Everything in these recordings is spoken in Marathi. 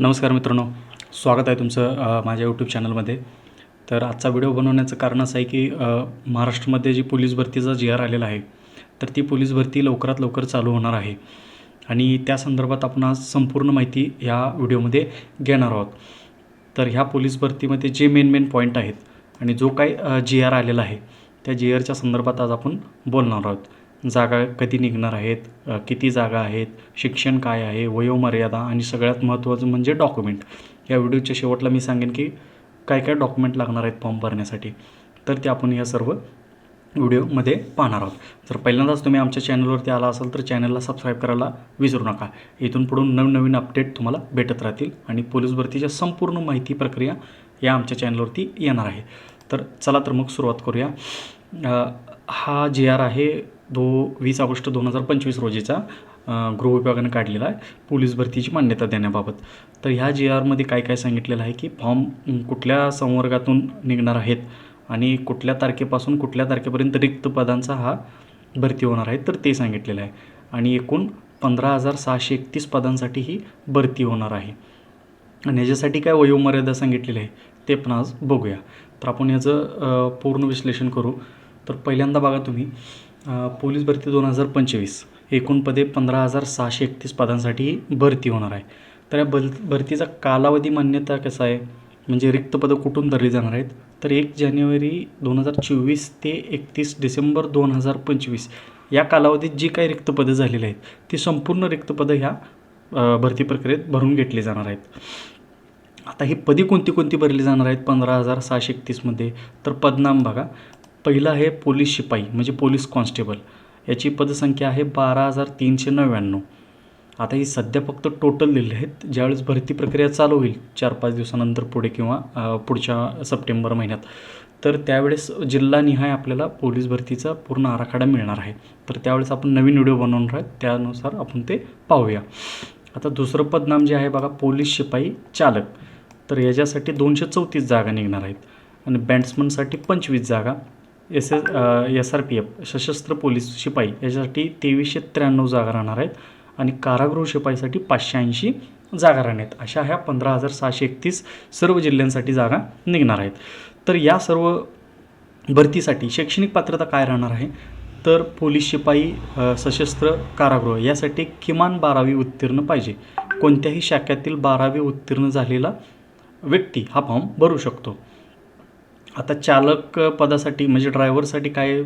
नमस्कार मित्रांनो स्वागत आहे तुमचं माझ्या यूट्यूब चॅनलमध्ये तर आजचा व्हिडिओ बनवण्याचं कारण असं आहे की महाराष्ट्रामध्ये जी पोलीस भरतीचा जी आर आलेला आहे तर ती पोलीस भरती लवकरात लवकर चालू होणार आहे. आणि त्या संदर्भात आपण आज संपूर्ण माहिती ह्या व्हिडिओमध्ये घेणार आहोत. तर ह्या पोलीस भरतीमध्ये जे मेन मेन पॉईंट आहेत आणि जो काय जी आर आलेला आहे त्या जी आरच्या संदर्भात आज आपण बोलणार आहोत. जागा कधी निघणार आहेत किती जागा आहेत शिक्षण काय आहे वयोमर्यादा आणि सगळ्यात महत्त्वाचं म्हणजे डॉक्युमेंट. या व्हिडिओच्या शेवटला मी सांगेन की काय काय डॉक्युमेंट लागणार आहेत फॉर्म भरण्यासाठी. तर ते आपण या सर्व व्हिडिओमध्ये पाहणार आहोत. जर पहिल्यांदाच तुम्ही आमच्या चॅनलवरती आला असाल तर चॅनलला सबस्क्राईब करायला विसरू नका. इथून पुढून नवनवीन अपडेट तुम्हाला भेटत राहतील आणि पोलीस भरतीच्या संपूर्ण माहिती प्रक्रिया या आमच्या चॅनलवरती येणार आहे. तर चला तर मग सुरुवात करूया. हा जी आर आहे दो वीस ऑगस्ट दोन हजार पंचवीस रोजीचा अ, गृह काढलेला आहे. पोलीस भरतीची मान्यता देण्याबाबत. तर ह्या जी आरमध्ये काय काय सांगितलेलं आहे की फॉर्म कुठल्या संवर्गातून निघणार आहेत आणि कुठल्या तारखेपासून कुठल्या तारखेपर्यंत रिक्त पदांचा हा भरती होणार आहे तर ते सांगितलेलं आहे. आणि एकूण पंधरा हजार सहाशे एकतीस पदांसाठी ही भरती होणार आहे. आणि याच्यासाठी काय वयोमर्यादा सांगितलेली आहे ते पण आज बघूया. तर आपण याचं पूर्ण विश्लेषण करू. तर पहिल्यांदा बघा तुम्ही पोलीस भरती दोन हजार पंचवीस. एकूण पदे पंधरा हजार सहाशे एकतीस पदांसाठी भरती होणार आहे. तर या बल भरतीचा कालावधी मान्यता कसा आहे? म्हणजे रिक्त पदं कुठून धरली जाणार आहेत? तर एक जानेवारी दोन हजार चोवीस ते एकतीस डिसेंबर दोन हजार पंचवीस या कालावधीत जी काही रिक्त पदं झालेली आहेत ती संपूर्ण रिक्त पदं ह्या भरती प्रक्रियेत भरून घेतली जाणार आहेत. आता ही पदी कोणती कोणती भरली जाणार आहेत? पंधरा हजार सहाशे एकतीसमध्ये तर पदनाम बघा. पहिलं आहे पोलीस शिपाई म्हणजे पोलीस कॉन्स्टेबल. याची पदसंख्या आहे बारा हजार तीनशे नव्याण्णव. आता ही सध्या फक्त टोटल दिले आहेत. ज्यावेळेस भरती प्रक्रिया चालू होईल चार पाच दिवसानंतर पुढे किंवा पुढच्या सप्टेंबर महिन्यात तर त्यावेळेस जिल्हानिहाय आपल्याला पोलीस भरतीचा पूर्ण आराखडा मिळणार आहे. तर त्यावेळेस आपण नवीन व्हिडिओ बनवणार आहेत. त्यानुसार आपण ते पाहूया. आता दुसरं पदनाम जे आहे बघा पोलीस शिपाई चालक. तर याच्यासाठी दोनशे चौतीस जागा निघणार आहेत. आणि बॅट्समनसाठी पंचवीस जागा. S S S R P F सशस्त्र पोलीस शिपाई याच्यासाठी तेवीसशे त्र्याण्णव जागा राहणार आहेत आणि कारागृह शिपाईसाठी पाचशे ऐंशी जागा राहणार आहेत. अशा ह्या पंधरा हजार सहाशे एकतीस सर्व जिल्ह्यांसाठी जागा निघणार आहेत. तर या सर्व भरतीसाठी शैक्षणिक पात्रता काय राहणार आहे? तर पोलीस शिपाई सशस्त्र कारागृह यासाठी किमान बारावी उत्तीर्ण पाहिजे. कोणत्याही शाखेतील बारावी उत्तीर्ण झालेला व्यक्ती हा फॉर्म भरू शकतो. आता चालक पदासाठी म्हणजे ड्रायव्हरसाठी काय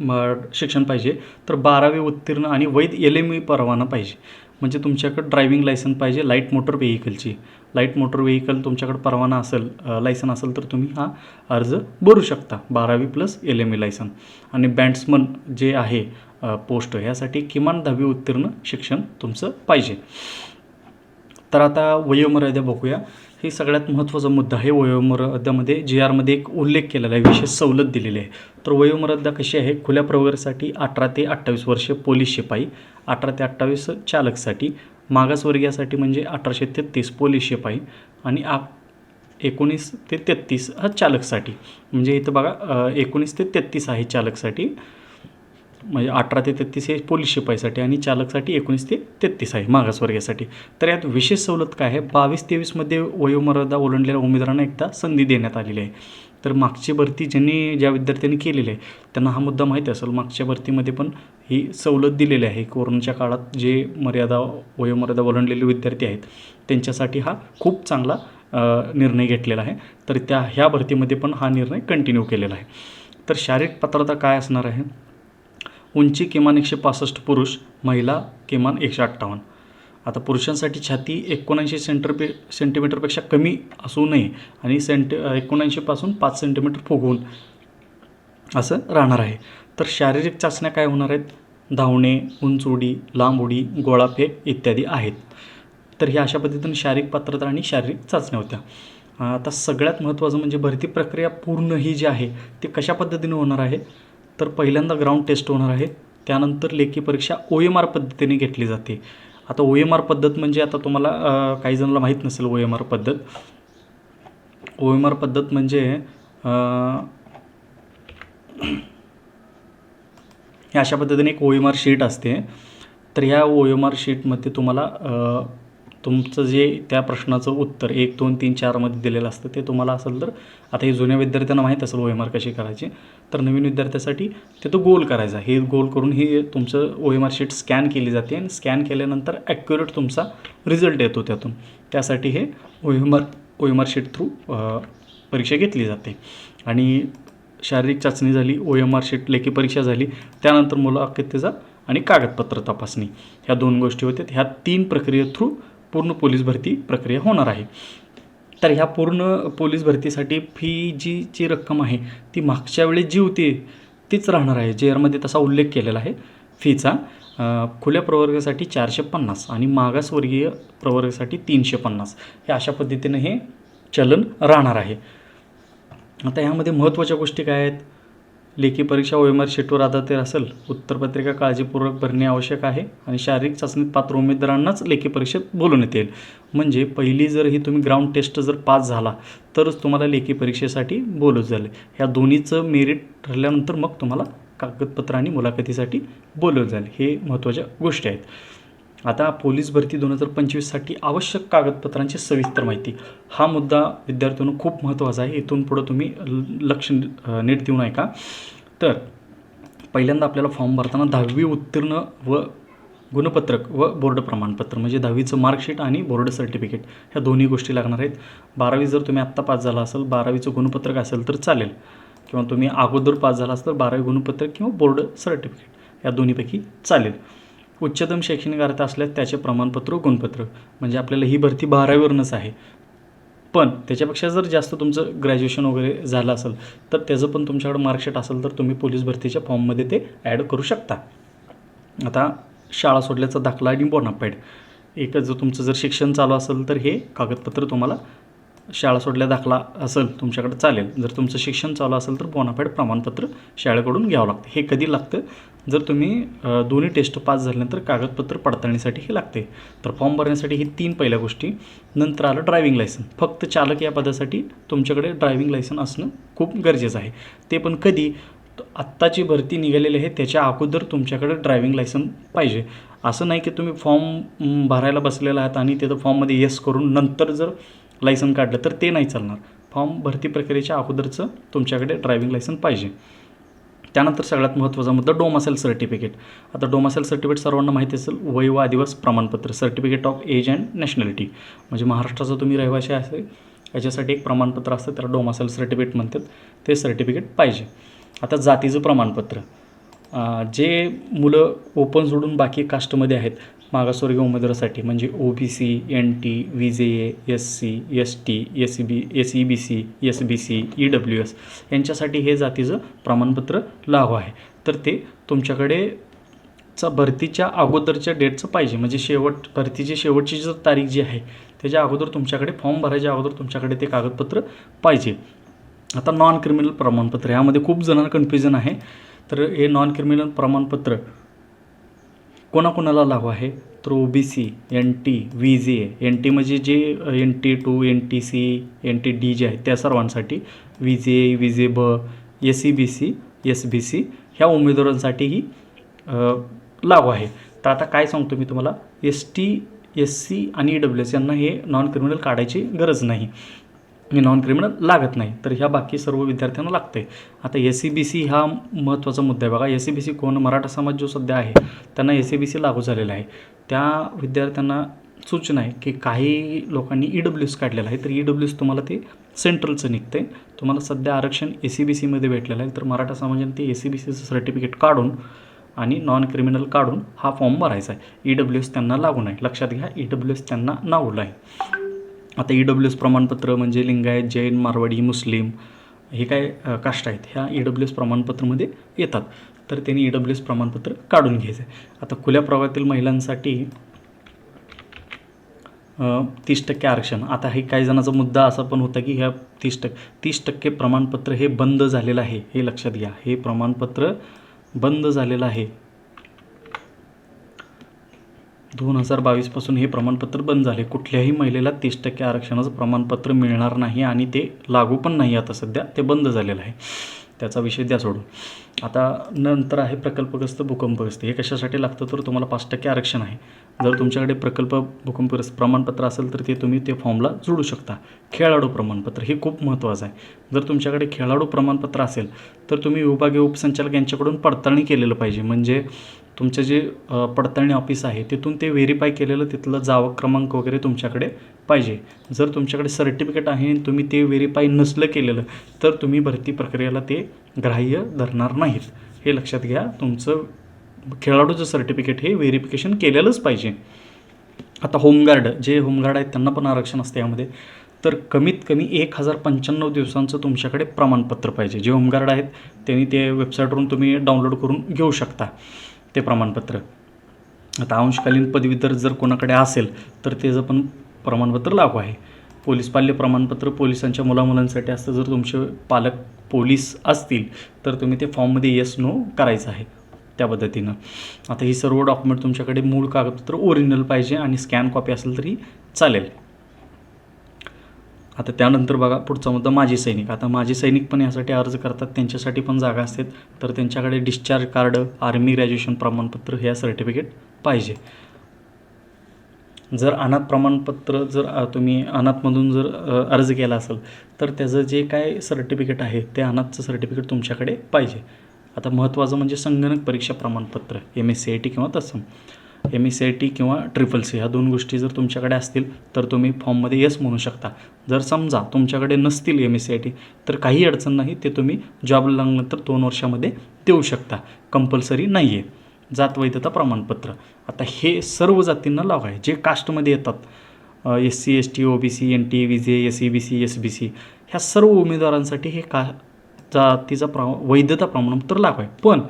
म शिक्षण पाहिजे? तर बारावी उत्तीर्ण आणि वैध एल एम ई परवाना पाहिजे. म्हणजे तुमच्याकडं ड्रायव्हिंग लायसन पाहिजे लाइट मोटर व्हेकलची लाइट मोटर व्हेकल तुमच्याकडं परवाना असेल लायसन असेल तर तुम्ही हा अर्ज भरू शकता. बारावी plus L M E licence आणि बँड्समन जे आहे पोस्ट ह्यासाठी किमान दहावी उत्तीर्ण शिक्षण तुमचं पाहिजे. तर आता वयोमर्यादा बघूया. हे सगळ्यात महत्त्वाचा मुद्दा आहे. वयोमर्यादामध्ये जी आरमध्ये एक उल्लेख केलेला आहे. विशेष सवलत दिलेली आहे. तर वयोमर्यादा कशी आहे? खुल्या प्रवर्गासाठी अठरा ते अठ्ठावीस वर्षे पोलीस शिपाई अठरा ते अठ्ठावीस चालकसाठी मागासवर्गीयासाठी म्हणजे अठराशे तेहतीस पोलीस शिपाई आणि आ एकोणीस ते तेहतीस हा चालकसाठी. म्हणजे इथं बघा एकोणीस ते तेहतीस आहे चालकसाठी. म्हणजे अठरा ते तेहतीस हे पोलीस शिपाईसाठी आणि चालकसाठी एकोणीस ते तेहतीस आहे मागासवर्गीयासाठी. तर यात विशेष सवलत काय आहे? बावीस तेवीसमध्ये वयोमर्यादा ओलांडलेल्या उमेदवारांना एकदा संधी देण्यात आलेली आहे. तर मागची भरती ज्यांनी ज्या विद्यार्थ्यांनी केलेली आहे त्यांना हा मुद्दा माहिती असेल. मागच्या भरतीमध्ये पण ही सवलत दिलेली आहे. कोरोनाच्या काळात जे मर्यादा वयोमर्यादा ओलांडलेले विद्यार्थी आहेत त्यांच्यासाठी हा खूप चांगला निर्णय घेतलेला आहे. तर त्या ह्या भरतीमध्ये पण हा निर्णय कंटिन्यू केलेला आहे. तर शारीरिक पात्रता काय असणार आहे? उंची किमान एकशे पासष्ट पुरुष महिला किमान एकशे अठ्ठावन्न. आता पुरुषांसाठी छाती एकोणऐंशी सेंटरपे सेंटीमीटरपेक्षा कमी असू नये आणि सेंट एकोणऐंशीपासून पाच सेंटीमीटर फुगवून असं राहणार आहे. तर शारीरिक चाचण्या काय होणार आहेत? धावणे उंच उडी लांब उडी गोळाफेक इत्यादी आहेत. तर ह्या अशा पद्धतीने शारीरिक पात्रता आणि शारीरिक चाचण्या होत्या. आता सगळ्यात महत्त्वाचं म्हणजे भरती प्रक्रिया पूर्ण ही जी आहे ती कशा पद्धतीने होणार आहे? तर पहिल्यांदा ग्राउंड टेस्ट होणार आहे. त्यानंतर लेखी परीक्षा ओ एम आर पद्धतीने घेतली जाते. आता ओ एम आर पद्धत म्हणजे आता तुम्हाला काही जणांना माहीत नसेल ओ एम आर पद्धत. ओ एम आर पद्धत म्हणजे अशा पद्धतीने एक ओ एम आर शीट असते. तर ह्या ओ एम आर शीटमध्ये तुम्हाला तुमचं जे त्या प्रश्नाचं उत्तर एक दोन तीन चारमध्ये दिलेलं असतं ते तुम्हाला असेल तर आता हे जुन्या विद्यार्थ्यांना माहीत असेल ओ एम आर कशी करायची तर नवीन विद्यार्थ्यासाठी ते तो गोल करायचा. हे गोल करून हे तुमचं O M R sheet scan केली जाते आणि स्कॅन केल्यानंतर ॲक्युरेट तुमचा रिझल्ट येतो त्यातून. त्यासाठी हे O M R O M R sheet through परीक्षा घेतली जाते. आणि शारीरिक चाचणी झाली ओ एम आर शीट लेखी परीक्षा झाली त्यानंतर मुलाखतीचा आणि कागदपत्र तपासणी. ह्या दोन गोष्टी होत्या. ह्या तीन प्रक्रिये थ्रू पूर्ण पोलीस भरती प्रक्रिया होणार आहे. तर ह्या पूर्ण पोलीस भरतीसाठी फी जी जी रक्कम आहे ती मागच्या वेळेस जी होती तीच राहणार आहे. जे आरमध्ये तसा उल्लेख केलेला आहे. फीचा खुल्या प्रवर्गासाठी चारशे पन्नास आणि मागासवर्गीय प्रवर्गासाठी तीनशे पन्नास. हे अशा पद्धतीने हे चलन राहणार आहे. आता ह्यामध्ये महत्त्वाच्या गोष्टी काय आहेत? लेखी परीक्षा ओ एम शीटवर आधारित असेल उत्तरपत्रिका काळजीपूर्वक भरणे आवश्यक आहे आणि शारीरिक चाचणीत पात्र उमेदवारांनाच लेखी परीक्षेत बोलवण्यात येईल. म्हणजे पहिली जर ही तुम्ही ग्राउंड टेस्ट जर पास झाला तरच तुम्हाला लेखी परीक्षेसाठी बोलवत झाले ह्या दोन्हीचं मेरिट ठरल्यानंतर मग तुम्हाला कागदपत्र आणि मुलाखतीसाठी बोलवत जाईल. हे महत्त्वाच्या गोष्टी आहेत. आता पोलीस भरती दोन हजार पंचवीससाठी आवश्यक कागदपत्रांची सविस्तर माहिती. हा मुद्दा विद्यार्थ्यांनो खूप महत्त्वाचा आहे. इथून पुढं तुम्ही ल- लक्ष नीट देऊ नये का तर पहिल्यांदा आपल्याला फॉर्म भरताना दहावी उत्तीर्ण व गुणपत्रक व बोर्ड प्रमाणपत्र म्हणजे दहावीचं मार्कशीट आणि बोर्ड सर्टिफिकेट ह्या दोन्ही गोष्टी लागणार आहेत. बारावी जर तुम्ही आत्ता पास झाला असेल बारावीचं गुणपत्रक असेल तर चालेल. किंवा तुम्ही अगोदर पास झाला असेल तर बारावी गुणपत्रक किंवा बोर्ड सर्टिफिकेट या दोन्हीपैकी चालेल. उच्चतम शैक्षणिक अर्थ असल्यास त्याचे प्रमाणपत्र गुणपत्र. म्हणजे आपल्याला ही भरती बारावीवरूनच आहे. पण त्याच्यापेक्षा जर जास्त तुमचं ग्रॅज्युएशन वगैरे झालं असेल तर त्याचं पण तुमच्याकडे मार्कशीट असेल तर तुम्ही पोलीस भरतीच्या फॉर्ममध्ये ते ॲड करू शकता. आता शाळा सोडल्याचा दाखला आणि बोनाफाईड एक जर तुमचं जर शिक्षण चालू असेल तर हे कागदपत्र तुम्हाला शाळा सोडल्या दाखला असेल तुमच्याकडे चालेल. जर तुमचं शिक्षण चालू असेल तर बोनाफाईड प्रमाणपत्र शाळेकडून घ्यावं लागतं. हे कधी लागतं? जर तुम्ही दोन्ही टेस्ट पास झाल्यानंतर कागदपत्र पडताळणीसाठी हे लागते. तर फॉर्म भरण्यासाठी ही तीन पहिल्या गोष्टी. नंतर आलं ड्रायव्हिंग लायसन फक्त चालक या पदासाठी तुमच्याकडे ड्रायव्हिंग लायसन असणं खूप गरजेचं आहे. ते पण कधी? आत्ताची भरती निघालेली आहे त्याच्या अगोदर तुमच्याकडे ड्रायव्हिंग लायसन पाहिजे. असं नाही की तुम्ही फॉर्म भरायला बसलेला आहात आणि तिथं फॉर्ममध्ये येस करून नंतर जर लायसन काढलं तर ते नाही चालणार. फॉर्म भरती प्रक्रियेच्या अगोदरचं तुमच्याकडे ड्रायव्हिंग लायसन पाहिजे. त्यानंतर सगळ्यात महत्त्वाचा मुद्दा डोमासेल सर्टिफिकेट. आता डोमासेल सर्टिफिकेट सर्वांना माहिती असेल वय व आदिवास प्रमाणपत्र certificate of age and nationality. म्हणजे महाराष्ट्राचा तुम्ही रहिवासी असेल याच्यासाठी एक प्रमाणपत्र असतं त्याला डोमासेल सर्टिफिकेट म्हणतात. ते सर्टिफिकेट पाहिजे. आता जातीचं प्रमाणपत्र. जे मुलं ओपन सोडून बाकी कास्टमध्ये आहेत मागासवर्गीय उमेदवारासाठी म्हणजे O B C N T V J A S C S T S B S E B C S B C E W S यांच्यासाठी हे जातीचं प्रमाणपत्र लागू आहे. तर ते तुमच्याकडे चा भरतीच्या अगोदरच्या डेटचं पाहिजे. म्हणजे शेवट भरतीची शेवटची जी तारीख जी आहे त्याच्या अगोदर तुमच्याकडे फॉर्म भरायच्या अगोदर तुमच्याकडे ते कागदपत्र पाहिजे. आता नॉन क्रिमिनल प्रमाणपत्र यामध्ये खूप जणांना कन्फ्युजन आहे. तर हे नॉन क्रिमिनल प्रमाणपत्र कोणाकोणाला लागू आहे? तर O B C N T V J N T म्हणजे J N T two N T C N T D J आहेत त्या सर्वांसाठी V J V J B S C B C S B C ह्या उमेदवारांसाठीही लागू आहे. तर आता काय सांगतो मी तुम्हाला? एस टी एस सी आणि ई डब्ल्यू एस यांना हे नॉन क्रिमिनल काढायची गरज नाही. नॉन क्रिमिनल लागत नाही. तर ह्या बाकी सर्व विद्यार्थ्यांना लागते आता एस सी बी सी हा महत्त्वाचा मुद्दा आहे. बघा एस सी बी सी कोण? मराठा समाज जो सध्या आहे त्यांना एस सी बी सी लागू झालेला आहे. त्या विद्यार्थ्यांना सूचना आहे की काही लोकांनी ई डब्ल्यू एस काढलेला आहे. तर ई डब्ल्यू एस तुम्हाला ते सेंट्रलचं निघते तुम्हाला सध्या आरक्षण ए सी बी सीमध्ये भेटलेलं आहे. तर मराठा समाजाने ते ए सी बी सीचं सर्टिफिकेट काढून आणि नॉन क्रिमिनल काढून हा फॉर्म भरायचा आहे. ई डब्ल्यू एस त्यांना लागू नाही. लक्षात घ्या ई डब्ल्यू एस त्यांना नावलं आहे. आता ई डब्ल्यू एस प्रमाणपत्र म्हणजे लिंगायत जैन मारवाडी मुस्लिम हे काय काष्ट कास्ट आहेत? ह्या ई डब्ल्यू एस प्रमाणपत्रमध्ये येतात. तर त्यांनी ई डब्ल्यू एस प्रमाणपत्र काढून घ्यायचं आहे आता खुल्या प्रवाहातील महिलांसाठी तीस टक्के आरक्षण. आता हे काही जणांचा मुद्दा असा पण होता की ह्या तीस टक्के तीस टक्के प्रमाणपत्र हे बंद झालेलं आहे हे लक्षात घ्या. हे प्रमाणपत्र बंद झालेलं आहे. दोन हजार बावीसपासून हे प्रमाणपत्र बंद झाले. कुठल्याही महिलेला तीस टक्के आरक्षणाचं प्रमाणपत्र मिळणार नाही आणि ते लागू पण नाही आता सध्या ते बंद झालेलं आहे. त्याचा विषय द्या सोडून. आता नंतर आहे प्रकल्पग्रस्त भूकंपग्रस्त हे कशासाठी लागतं तर तुम्हाला पाच टक्के आरक्षण आहे. जर तुमच्याकडे प्रकल्प भूकंपग्रस्त प्रमाणपत्र असेल तर ते तुम्ही ते फॉर्मला जोडू शकता. खेळाडू प्रमाणपत्र हे खूप महत्त्वाचं आहे. जर तुमच्याकडे खेळाडू प्रमाणपत्र असेल तर तुम्ही विभागीय उपसंचालक यांच्याकडून पडताळणी केलेलं पाहिजे. म्हणजे तुमचं जे पडताळणी ऑफिस आहे तिथून ते व्हेरीफाय केलेलं तिथलं जावं क्रमांक वगैरे तुमच्याकडे पाहिजे. जर तुमच्याकडे सर्टिफिकेट आहे आणि तुम्ही ते व्हेरीफाय नसलं केलेलं तर तुम्ही भरती प्रक्रियेला ते ग्राह्य धरणार नाहीत. हे लक्षात घ्या तुमचं खेळाडूचं सर्टिफिकेट हे व्हेरिफिकेशन केलेलंच पाहिजे. आता होमगार्ड जे होमगार्ड आहेत त्यांना पण आरक्षण असते यामध्ये. तर कमीत कमी एक हजार पंच्याण्णव दिवसांचं तुमच्याकडे प्रमाणपत्र पाहिजे. जे होमगार्ड आहेत त्यांनी ते वेबसाईटवरून तुम्ही डाउनलोड करून घेऊ शकता. ते प्रमाणपत्र. आता अंशकालीन पदवीधर जर कोणाकडे असेल तर त्याचं पण प्रमाणपत्र लागू आहे. पोलीस पाल्य प्रमाणपत्र पोलिसांच्या मुलामुलांसाठी असतं. जर तुमचे पालक पोलीस असतील तर तुम्ही ते फॉर्ममध्ये येस नो करायचं आहे त्या पद्धतीनं. आता ही सर्व डॉक्युमेंट तुमच्याकडे मूळ कागदपत्र ओरिजिनल पाहिजे आणि स्कॅन कॉपी असेल तरी चालेल. आता त्यानंतर बघा पुढचा मुद्दा माजी सैनिक. आता माजी सैनिक पण यासाठी अर्ज करतात त्यांच्यासाठी पण जागा असतात तर त्यांच्याकडे डिस्चार्ज कार्ड आर्मी ग्रॅज्युएशन प्रमाणपत्र ह्या सर्टिफिकेट पाहिजे. जर अनाथ प्रमाणपत्र जर तुम्ही अनाथमधून जर अर्ज केला असेल तर त्याचं जे काय सर्टिफिकेट आहे ते अनाथचं सर्टिफिकेट तुमच्याकडे पाहिजे. आता महत्त्वाचं म्हणजे संगणक परीक्षा प्रमाणपत्र M S C I T किंवा तसं M S C I T किंवा ट्रिपल सी ह्या दोन गोष्टी जर तुमच्याकडे असतील तर तुम्ही फॉर्ममध्ये येस म्हणू शकता. जर समजा तुमच्याकडे नसतील M S C I T तर काही अडचण नाही ते तुम्ही जॉब लागल्यानंतर दोन वर्षामध्ये देऊ शकता. कंपल्सरी नाही आहे जात वैधता प्रमाणपत्र. आता हे सर्व जातींना लागू आहे. जे कास्टमध्ये येतात S C S T O B C N T V J S E B C S B C ह्या सर्व उमेदवारांसाठी हे का जातीचा प्र वैधता प्रमाणपत्र लागू आहे. पण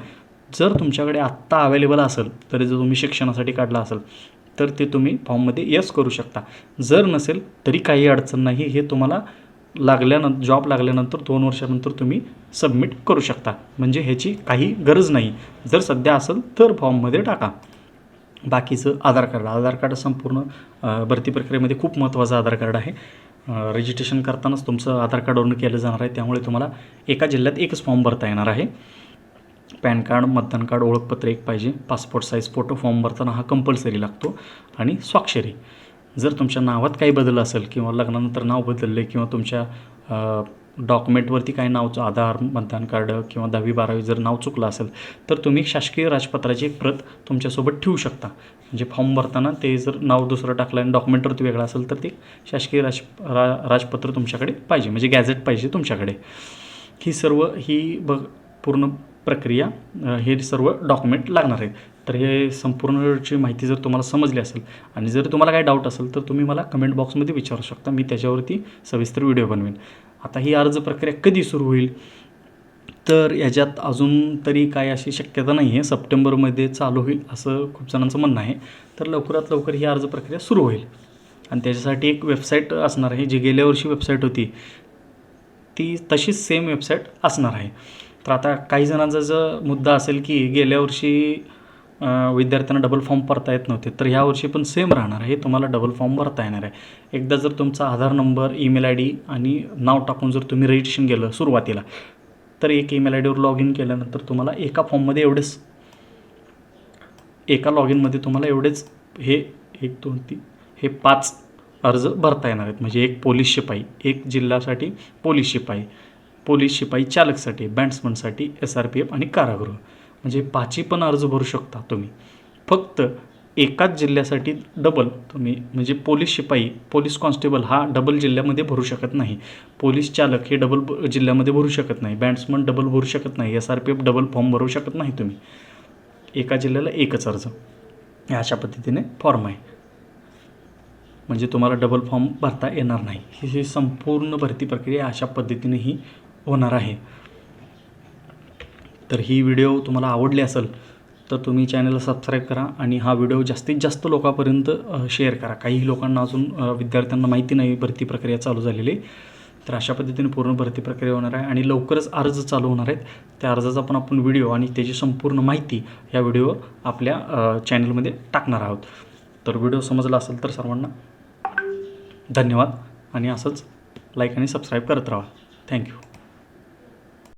जर तुमच्याकडे आत्ता अवेलेबल असेल तरी जर तुम्ही शिक्षणासाठी काढला असेल तर ते तुम्ही फॉर्ममध्ये यस करू शकता. जर नसेल तरी काही अडचण नाही. हे तुम्हाला लागल्यानंतर जॉब लागल्यानंतर दोन वर्षानंतर तुम्ही सबमिट करू शकता. म्हणजे ह्याची काही गरज नाही. जर सध्या असेल तर फॉर्ममध्ये टाका. बाकीचं आधार कार्ड. आधार कार्ड संपूर्ण भरती प्रक्रियेमध्ये खूप महत्त्वाचं आधार कार्ड आहे. रजिस्ट्रेशन करतानाच तुमचं आधार कार्डवरून केलं जाणार आहे. त्यामुळे तुम्हाला एका जिल्ह्यात एकच फॉर्म भरता येणार आहे. पॅन कार्ड मतदान कार्ड ओळखपत्र एक पाहिजे. पासपोर्ट साईज फोटो फॉर्म भरताना हा कंपल्सरी लागतो. आणि स्वाक्षरी. जर तुमच्या नावात काही बदल असेल किंवा लग्नानंतर नाव बदलले किंवा तुमच्या डॉक्युमेंटवरती काही नावचं आधार मतदान कार्ड किंवा दहावी बारावी जर नाव चुकलं असेल तर तुम्ही शासकीय राजपत्राची एक प्रत तुमच्यासोबत ठेवू शकता. म्हणजे फॉर्म भरताना ते जर नाव दुसरं टाकलं आणि डॉक्युमेंटवरती वेगळं असेल तर ते शासकीय राज रा राजपत्र तुमच्याकडे पाहिजे. म्हणजे गॅझेट पाहिजे तुमच्याकडे. ही सर्व ही बघ पूर्ण प्रक्रिया हे सर्व डॉक्युमेंट लागणार आहेत. तर हे संपूर्णची माहिती जर तुम्हाला समजली असेल आणि जर तुम्हाला काही डाऊट असेल तर तुम्ही मला कमेंट बॉक्समध्ये विचारू शकता. मी त्याच्यावरती सविस्तर व्हिडिओ बनवेन. आता ही अर्ज प्रक्रिया कधी सुरू होईल? तर याच्यात अजून तरी काय अशी शक्यता नाही आहे. सप्टेंबरमध्ये चालू होईल असं खूप जणांचं म्हणणं आहे. तर लवकरात लवकर ही अर्ज प्रक्रिया सुरू होईल. आणि त्याच्यासाठी एक वेबसाईट असणार आहे जी गेल्या वर्षी वेबसाईट होती. ती तशीच सेम वेबसाईट असणार आहे. तर आता काही जणांचा जर मुद्दा असेल की गेल्या वर्षी विद्यार्थ्यांना डबल फॉर्म भरता येत नव्हते. तर ह्या वर्षी पण सेम राहणार आहे. तुम्हाला डबल फॉर्म भरता येणार आहे. एकदा जर तुमचा Aadhaar number email I D आणि नाव टाकून जर तुम्ही रजिस्ट्रेशन केलं सुरुवातीला तर एक ईमेल आय डीवर लॉग इन केल्यानंतर तुम्हाला एका फॉर्ममध्ये एवढेच एका लॉग इनमध्ये तुम्हाला एवढेच हे एक दोन तीन हे पाच अर्ज भरता येणार आहेत. म्हणजे एक पोलीस शिपाई एक जिल्ह्यासाठी पोलीस शिपाई. पोलीस शिपाई चालकसाठी बँड्समनसाठी एस आर पी एफ आणि कारागृह. म्हणजे पाची पण अर्ज भरू शकता तुम्ही. फक्त एकाच जिल्ह्यासाठी डबल तुम्ही म्हणजे पोलीस शिपाई पोलीस कॉन्स्टेबल हा डबल जिल्ह्यामध्ये भरू शकत नाही. पोलीस चालक हे डबल जिल्ह्यामध्ये भरू शकत नाही. बँड्समन डबल भरू शकत नाही. S R P F double form भरू शकत नाही तुम्ही. एका जिल्ह्याला एकच अर्ज. हे अशा पद्धतीने फॉर्म आहे. म्हणजे तुम्हाला डबल फॉर्म भरता येणार नाही. ही ही संपूर्ण भरती प्रक्रिया अशा पद्धतीने ही होणार आहे. तर ही व्हिडिओ तुम्हाला आवडली असेल तर तुम्ही चॅनलला सबस्क्राईब करा आणि हा व्हिडिओ जास्तीत जास्त लोकांपर्यंत शेअर करा. काही लोकांना अजून विद्यार्थ्यांना माहिती नाही भरती प्रक्रिया चालू झालेली. तर अशा पद्धतीने पूर्ण भरती प्रक्रिया होणार आहे आणि लवकरच अर्ज चालू होणार आहेत. त्या अर्जाचा पण आपण व्हिडिओ आणि त्याची संपूर्ण माहिती या व्हिडिओ आपल्या चॅनलमध्ये टाकणार आहोत. तर व्हिडिओ समजला असेल तर सर्वांना धन्यवाद आणि असंच लाईक आणि सबस्क्राईब करत राहा. थँक्यू